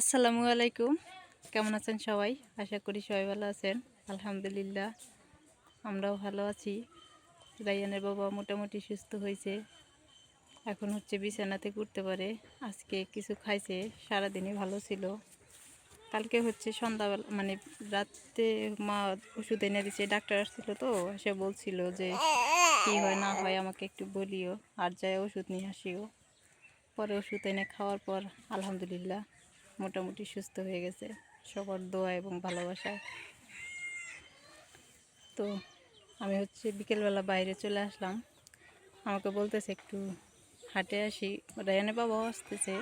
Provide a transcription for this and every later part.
আসসালামু আলাইকুম। কেমন আছেন সবাই? আশা করি সবাই ভালো আছেন। আলহামদুলিল্লাহ, আমরাও ভালো আছি। রাইয়ানের বাবা মোটামুটি সুস্থ হয়েছে। এখন হচ্ছে বিছানাতে করতে পারে। আজকে কিছু খাইছে, সারাদিনই ভালো ছিল। কালকে হচ্ছে সন্ধ্যাবেলা মানে রাতে মা ওষুধ এনে দিচ্ছে ডাক্তার আসছিল তো, সে বলছিল যে কী হয় না হয় আমাকে একটু বলিও, আর যায় ওষুধ নিয়ে আসিও। পরে ওষুধ এনে খাওয়ার পর, আলহামদুলিল্লাহ। মোটামুটি সুস্থ হয়ে গেছে। সবার দোয়া এবং ভালোবাসায় তো আমি হচ্ছে বিকেলবেলা বাইরে চলে আসলাম। আমাকে বলতেছে, একটু হাটে আসি। রায়ানের বাবাও আসতেছে।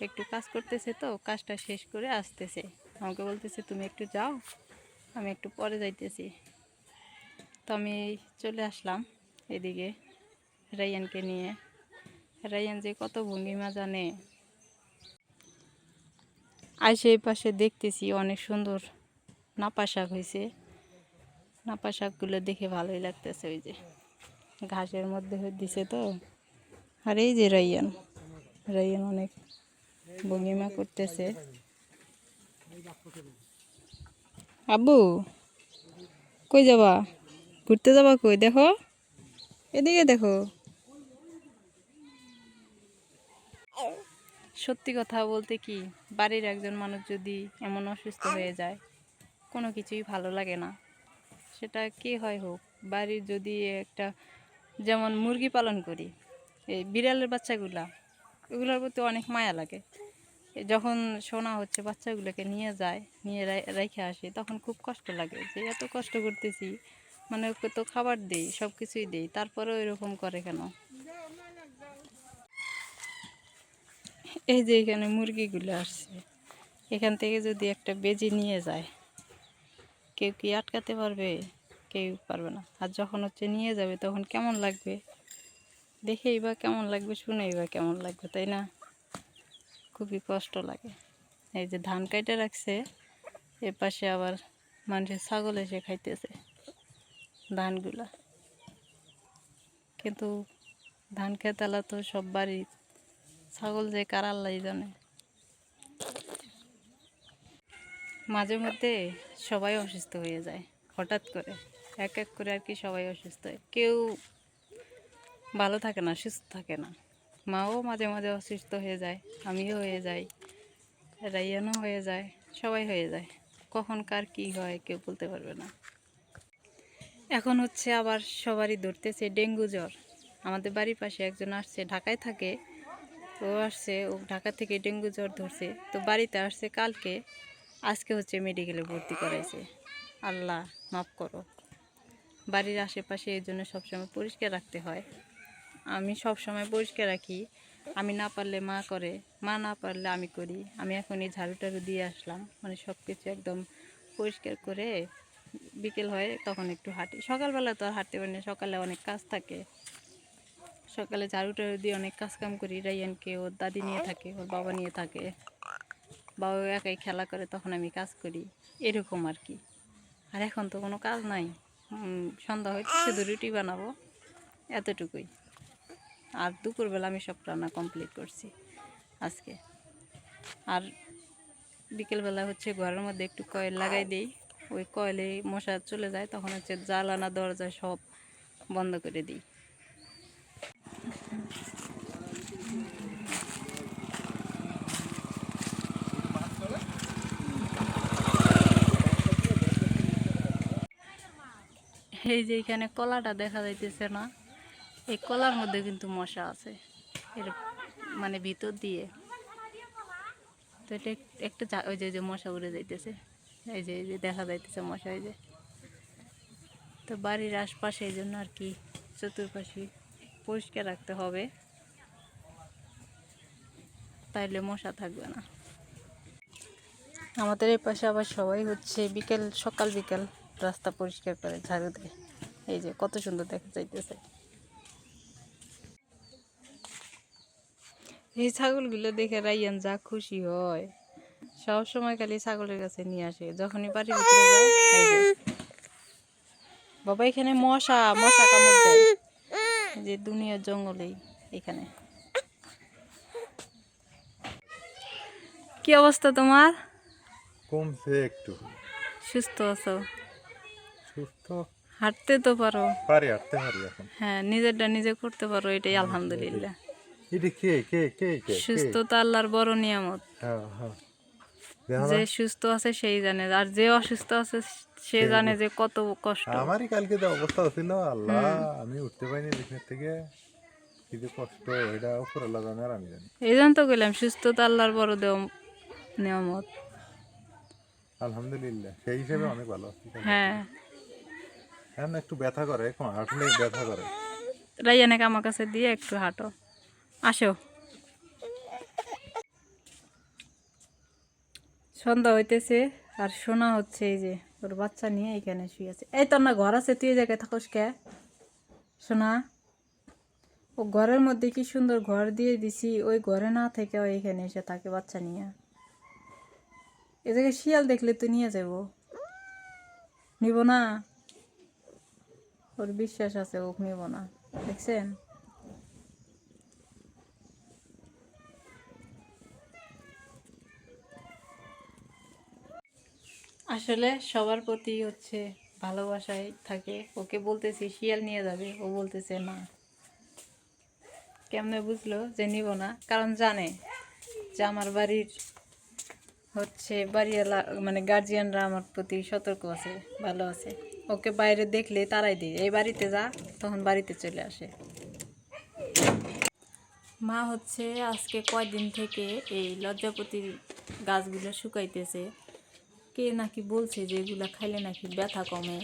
একটু কাজ করতেছে তো, কাজটা শেষ করে আসতেছে। আমাকে বলতেছে, তুমি একটু যাও, আমি একটু পরে যাইতেছি। তো আমি চলে আসলাম এদিকে রায়ানকে নিয়ে। রায়ান যে কত ভঙ্গিমা জানে। এই পাশে দেখতেছি অনেক সুন্দর নাপা শাক হয়েছে নাপা শাকগুলো দেখে ভালোই লাগতেছে ওই যে। ঘাসের মধ্যে দিছে তো। আর এই যে রাইয়ান। রাইয়ান অনেক ভঙ্গিমা করতেছে। আব্বু, কই যাবা? ঘুরতে যাবা কই? দেখো। এদিকে দেখো। সত্যি কথা বলতে কি, বাড়ির একজন মানুষ যদি এমন অসুস্থ হয়ে যায়, কোনো কিছুই ভালো লাগে না। সেটা কে হয় হোক, বাড়ির যদি একটা যেমন মুরগি পালন করি, এই বিড়ালের বাচ্চাগুলা, এগুলোর প্রতি অনেক মায়া লাগে। যখন শোনা হচ্ছে, বাচ্চাগুলোকে নিয়ে যায়, নিয়ে রেখে আসে, তখন খুব কষ্ট লাগে যে এত কষ্ট করতেছি। মানে ওকে তো খাবার দিই সব কিছুই দিই, তারপরেও এরকম করে কেন? এই যে এখানে মুরগিগুলো আসছে। এখান থেকে যদি একটা বেজি নিয়ে যায়, কেউ কি আটকাতে পারবে? কেউ পারবে না। আর যখন হচ্ছে নিয়ে যাবে, তখন কেমন লাগবে? দেখেই বা কেমন লাগবে, শুনেই বা কেমন লাগবে, তাই না? খুবই কষ্ট লাগে। এই যে ধান কাইটে রাখছে, এ পাশে আবার মানুষের ছাগল এসে খাইতেছে ধানগুলা। কিন্তু ধান খেতালা তো সব বাড়ি ছাগল যে কার আল্লাহ জানে। মাঝে মধ্যে সবাই অসুস্থ হয়ে যায়, হঠাৎ করে, এক এক করে আর কি সবাই অসুস্থ হয়। কেউ ভালো থাকে না, সুস্থ থাকে না। মাও মাঝে মাঝে অসুস্থ হয়ে যায়, আমিও হয়ে যাই, রাইয়ানও হয়ে যায়, সবাই হয়ে যায়। কখন কার কী হয় কেউ বলতে পারবে না। এখন হচ্ছে আবার সবারই ধরতেছে ডেঙ্গু জ্বর। আমাদের বাড়ির পাশে একজন আসছে, ঢাকায় থাকে। ও আসছে, ও ঢাকা থেকে ডেঙ্গু জ্বর ধরছে। তো বাড়িতে আসছে কালকে, আজকে হচ্ছে মেডিকেলে ভর্তি করাইছে। আল্লাহ মাফ করো। বাড়ির আশেপাশে এই জন্য সবসময় পরিষ্কার রাখতে হয়। আমি সব সময় পরিষ্কার রাখি। আমি না পারলে মা করে, মা না পারলে আমি করি। আমি এখন এই ঝাড়ু টাড়ু দিয়ে আসলাম। মানে সব কিছু একদম পরিষ্কার করে বিকেল হয়, তখন একটু হাঁটি। সকালবেলা তো আর হাঁটতে পারি না, সকালে অনেক কাজ থাকে। সকালে ঝাড়ু টাড়ু দিয়ে অনেক কাজ কাম করি। রাইয়ানকে ওর দাদি নিয়ে থাকে, ওর বাবা নিয়ে থাকে। বাবা একাই খেলা করে, তখন আমি কাজ করি। এরকম আর কি। আর এখন তো কোনো কাজ নাই। সন্ধ্যা হয়তো শুধু রুটি বানাবো। এতটুকুই। আর দুপুরবেলা আমি সব রান্না কমপ্লিট করছি আজকে। আর বিকেলবেলা হচ্ছে ঘরের মধ্যে একটু কয়েল লাগাই দিই। ওই কয়েলে মশা চলে যায়, তখন হচ্ছে জালানা দরজা সব বন্ধ করে দিই। এই যে এখানে কলাটা দেখা যাইতেছে না, এই কলার মধ্যে কিন্তু মশা আছে, এর মানে ভিতর দিয়ে। তো এটা এক- একটা ওই যে মশা উড়ে যাইতেছে, এই যে এই যে দেখা যাইতেছে মশা, এই যে। তো বাড়ির আশপাশে এই জন্য আর কি, চতুর্পাশে পরিষ্কার রাখতে হবে। তাইলে মশা থাকবে না। আমাদের এই পাশে আবার সবাই হচ্ছে বিকেল, সকাল বিকেল রাস্তা পরিষ্কার করে ঝাড়ু দেয়। এই যে কত সুন্দর দেখা যাইতেছে। এই ছাগলগুলো দেখে রাইয়ান যা খুশি হয়। সব সময় খালি ছাগলের কাছে নিয়ে আসে। যখনই বাড়ির বাবা, এখানে মশা মশা কামড় দেয়। যে দুনিয়ার জঙ্গলেই এখানে। কি অবস্থা তোমার? কমছে একটু। সুস্থ আছো? সুস্থ। হাঁটতে তো পারো। পারি হাঁটতে পারি এখন। হ্যাঁ নিজেরটা নিজে করতে পারো এটাই আলহামদুলিল্লাহ। এটা কে কে কে কে? সুস্থতা আল্লাহর বড় নিয়ামত। হ্যাঁ হ্যাঁ। যে সুস্থ আছে সেই জানে আর যে অসুস্থ আছে সে জানে যে কত কষ্ট। আমারই কালকে যে অবস্থা ছিল আল্লাহ আমি উঠতে পারিনি বিছানার থেকে। কি যে কষ্ট এটা উপর আল্লাহ জানে আর আমি জানি এই জন্য তো গেলাম সুস্থতা আল্লাহর বড় দেও নিয়ামত। আলহামদুলিল্লাহ সেই হিসেবে অনেক ভালো আছি হ্যাঁ। এখন একটু ব্যথা করে এখন হাঁটলে ব্যথা করে। রাইয়ানাকে আমার কাছে দিয়ে একটু হাঁটো। আসো। সন্ধ্যা হইতেছে আর শোনা হচ্ছে এই যে ওর বাচ্চা নিয়ে এখানে শুয়ে আছে। এই তোর না, ঘর আছে, তুই এই জায়গায় থাকস কে? শোনা ও ঘরের মধ্যে কি সুন্দর ঘর দিয়ে দিছি, ওই ঘরে না থেকে ও এখানে এসে থাকে বাচ্চা নিয়ে। এ জায়গায় শিয়াল দেখলে তুই নিয়ে যাব। নিব না? ওর বিশ্বাস আছে ওক নিব না। দেখছেন? আসলে সবার প্রতি হচ্ছে ভালোবাসায় থাকে। ওকে বলতেছি, শিয়াল নিয়ে যাবে। ও বলতেছে না কেমনে বুঝলো যে নিব না? কারণ জানে যে আমার বাড়ির হচ্ছে বাড়িওয়ালা মানে গার্জিয়ানরা আমার প্রতি সতর্ক আছে, ভালো আছে। ওকে বাইরে দেখলে তারাই দিই এই বাড়িতে যা, তখন বাড়িতে চলে আসে। মা হচ্ছে আজকে কয়দিন থেকে এই লজ্জাপতির গাছগুলো শুকাইতেছে। কে নাকি বলছে যে এগুলো খাইলে নাকি ব্যথা কমে?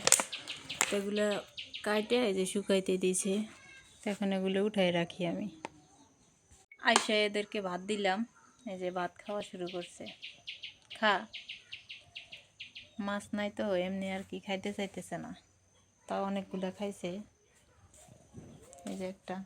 তো এগুলো কাটে যে শুকাইতে দিয়েছে। তো এখন এগুলো উঠাই রাখি আমি। আইসা এদেরকে ভাত দিলাম। এই যে ভাত খাওয়া শুরু করছে। খা। মাছ নাই তো, এমনি আর কি খাইতে চাইতেছে না। তাও অনেকগুলো খাইছে। এই যে একটা।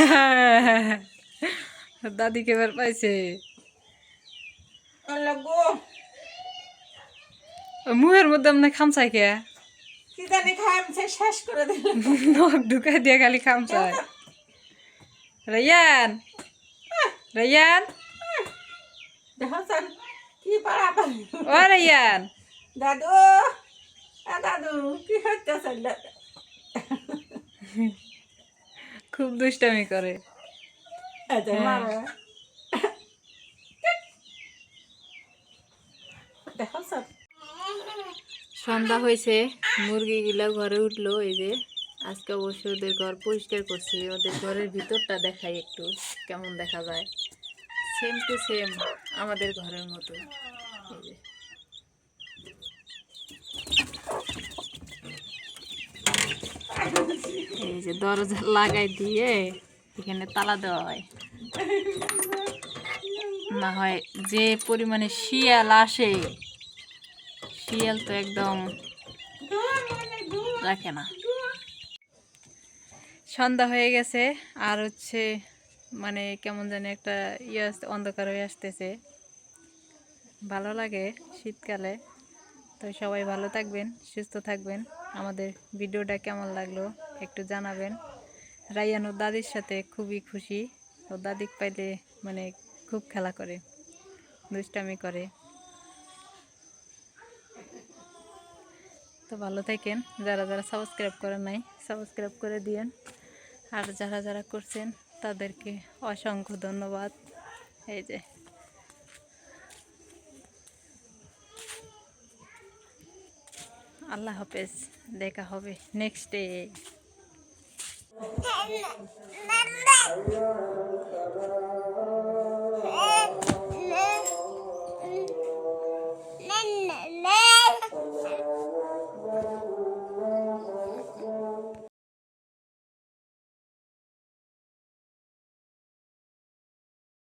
দাদিকে বের পাইছে। মুহের মধ্যে আপনি খামচাই কে? কি জানি খাই শেষ করে দিলাম। নখ ঢুকাই দিয়ে খালি খামচাই রায়ান। রায়ান। কি পারা ও রায়ান। দাদু দাদু কি হচ্ছে খুব দুষ্টামি করে। হ্যাঁ। সন্ধ্যা হয়েছে মুরগিগুলো ঘরে উঠল এই যে আজকে অবশ্য ওদের ঘর পরিষ্কার করছি ওদের ঘরের ভিতরটা দেখাই একটু কেমন দেখা যায়। সেম টু সেম আমাদের ঘরের মতো। এই যে। এই যে দরজা লাগাই দিয়ে এখানে তালা দেওয়া হয়। না হয় যে পরিমাণে শিয়াল আসে, শিয়াল তো একদম রাখে না। সন্ধ্যা হয়ে গেছে, আর হচ্ছে মানে কেমন জানি একটা ইয়ে অন্ধকার হয়ে আসতেছে। ভালো লাগে শীতকালে। তো সবাই ভালো থাকবেন, সুস্থ থাকবেন। আমাদের ভিডিওটা কেমন লাগল একটু জানাবেন। রায়ান ও দাদির সাথে খুবই খুশি। ও দাদিক পাইলে মানে খুব খেলা করে, দুষ্টামি করে। তো ভালো থাকেন। যারা যারা সাবস্ক্রাইব করেন নাই সাবস্ক্রাইব করে দিয়েন। আর যারা যারা করছেন, তাদেরকে অসংখ্য ধন্যবাদ। এই যে। আল্লাহ হাফেজ দেখা হবে নেক্সট ডে